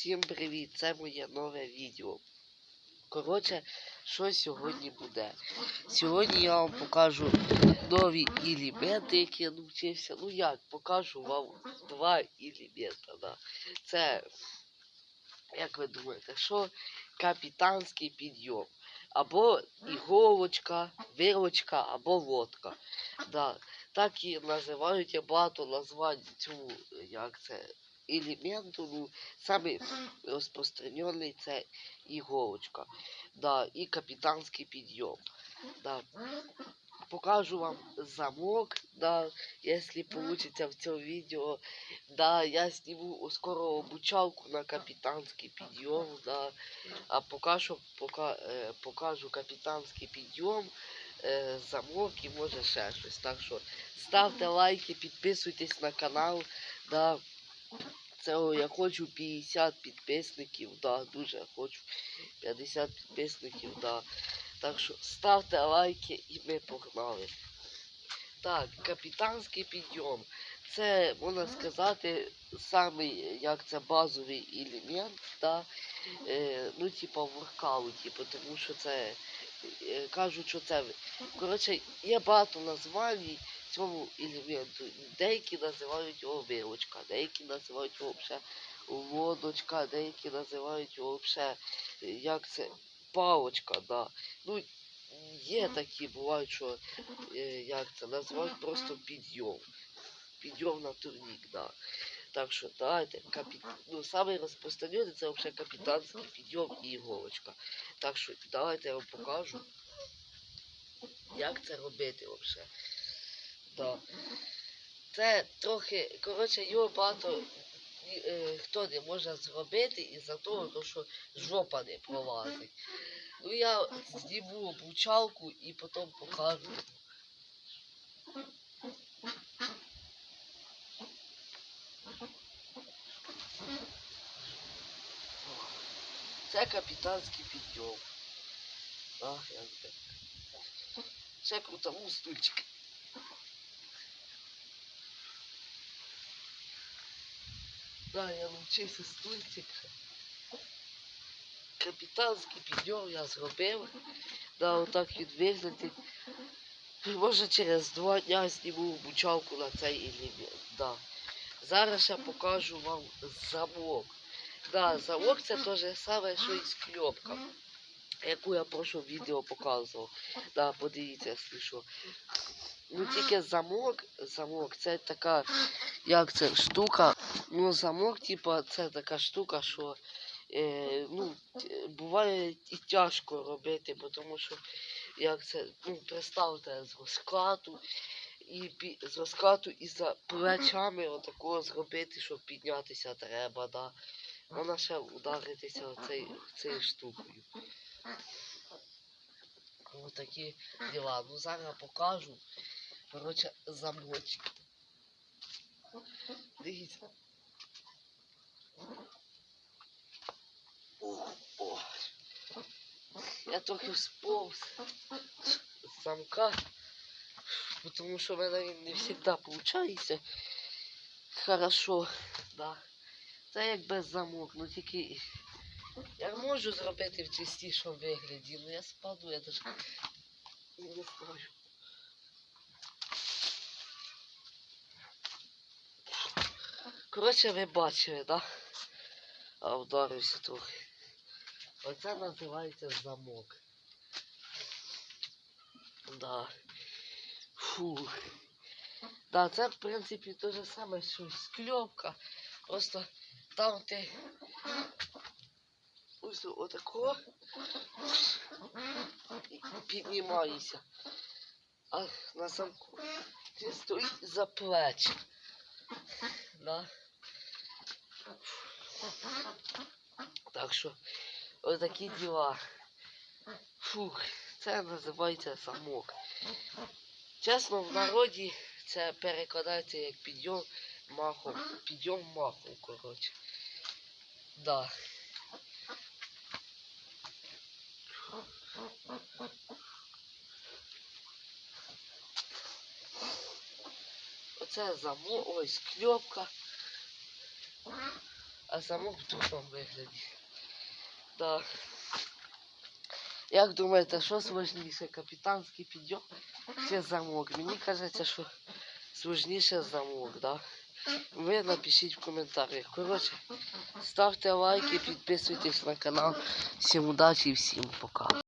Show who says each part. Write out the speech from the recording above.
Speaker 1: Всім привіт! Це моє нове відео. Коротше, що сьогодні буде? Сьогодні я вам покажу нові елементи, які я навчився. Ну як, покажу вам два елемента. Да. Це, як ви думаєте, що капітанський підйом. Або іголочка, вилочка, або лодка. Да. Так і називають я багато названь цьому, як це, елементу. Ну, Самий розпространений це іголочка. Да, і капітанський підйом. Да. Покажу вам замок, да, якщо вийде в цьому відео. Да, я зніму скоро обучалку на капітанський підйом. Да, а покажу, пока, е, покажу капітанський підйом, е, замок і може ще щось. Так що ставте лайки, підписуйтесь на канал. Да. Це я хочу 50 підписників, да, дуже хочу 50 підписників, да. Так що ставте лайки і ми погнали. Так, капітанський підйом. Це, можна сказати, самий, як це базовий елемент, да, е, ну, типа в воркауті, тому що це, е, кажуть, що це, коротше, є багато названь цьому елементу. Деякі називають його вилочка, деякі називають його взагалі лодочка, деякі називають його взагалі, як це, палочка, да. Ну, є такі, бувають, що е, як це, називають просто підйом. Підйом на турнік, да. Так що давайте, капі... ну, самий розпространений це взагалі капітанський підйом і іголочка. Так що давайте я вам покажу, як це робити взагалі. Да. Це трохи, коротше, його багато е, хто не може зробити із-за того, то, що жопа не пролазить. Ну я зніму обучалку і потім покажу. Це капітанський підйом. Ах, як би. Ще крутому стульчик. Да, я навчився стульчик. Капітанський підйом я зробив. Да, отак він виглядить. Може через два дня зніму обучалку на цей елемент. Да. Зараз я покажу вам замок. Да, замок це те саме, що і скльопка, яку я в відео показував. Да, подивіться, якщо що. Ну тільки замок, замок це така, як це, штука. Ну, замок, типа, це така штука, що е, ну, буває і тяжко робити, тому що як це, ну, представте з розкладу і з розкладу і за плечами отакого зробити, щоб піднятися треба, да. Вона ще ударитися оцей, цією штукою. Отакі діла. Ну зараз покажу. Коротше, замочки. Дивіться. О. Я трохи сповз замка, тому що в мене він не завжди виходить. Хорошо, да. Це як без замок, ну тільки я можу зробити в чистішому вигляді, але я спаду, я даже не знаю. Коротше, ви бачили, да? А вдарився трохи. Оце називається замок. Да. Фу. Да, це в принципі те же саме, що скльопка. Просто там ти ось отако піднімаєшся. А на замку ти стоїть за плечі. Да. Так що отакі діла. Фух, це називається замок. Чесно, в народі це перекладається як підйом махом. Підйом махом, коротше. Да. Оце замок, ось кльопка. А замок в другому вигляді. Так. Як думаєте, що сложніше, капітанський підйом чи замок? Мені кажеться, що сложніше замок, да? Ви напишіть в коментарях. Коротше, ставте лайки, підписуйтесь на канал. Всім удачі і всім пока.